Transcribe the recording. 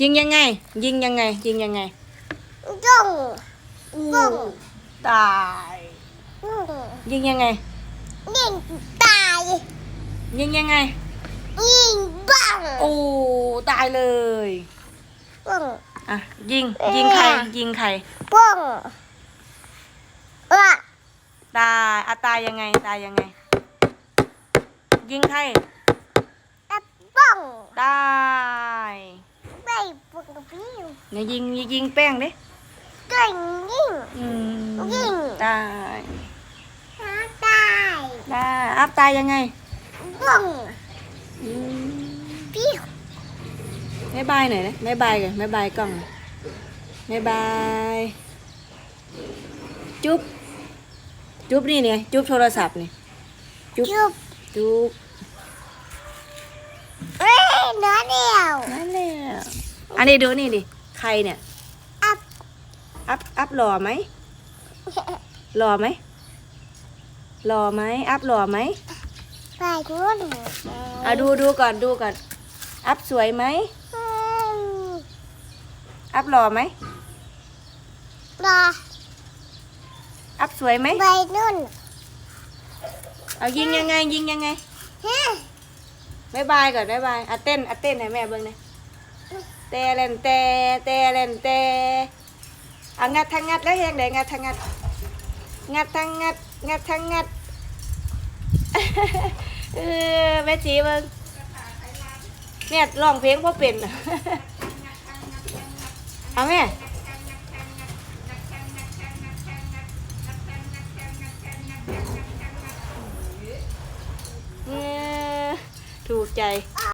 ยิงยังไง ยิงยังไง ยิงยังไงจุ้งอู้ตายจุ้งยิงยังไงยิงตายยิงยังไงยิงบังโอ้ตายเลยปุ้งอะยิงยิงใครยิงใครปุ้งว่าตายอะตายยังไงตายยังไง ยิงใครตะปุ้งตายไปปุ้งกับ พี่เนี่ยยิงยิงแป้งดิเก่งยิงอืมยิงตายหาตายได้อัพตายยังไงปุ้งอืมพี่บ๊ายบายหน่อยนะบ๊ายบายกันบ๊ายบายกล้องหน่อยบ๊ายบาย จุ๊บ จุ๊บนี่เนี่ยจุ๊บโทรศัพท์นี่จุ๊บจุบจุ๊บเอ้ยเนื้อเดียวนั่นแหละอันนี้ดูนี่ดิ ใครเนี่ย อัพ อัพ อัพหล่อไหมหล่อไหมหล่อไหม อัพหล่อไหมไปนู่นอะดูดูก่อนดูก่อน อัพสวยไหมอืมอัพหล่อไหมรออัพสวยไหมไปนู่นเอายิงยังไง ยิงยังไงฮะบายบายก่อนบายบายอะเต้นอะเต้นให้แม่เบิ่งหน่อย เตเล่นเตเตเล่นเตอะงัดทางงัดแล้วเฮงเดงัดทางงัด งัดทางงัด งัดทางงัดเออแม่จีเบิ่งเนี่ยร้องเพลงพ่เป็นเอาแม่เออถูกใจ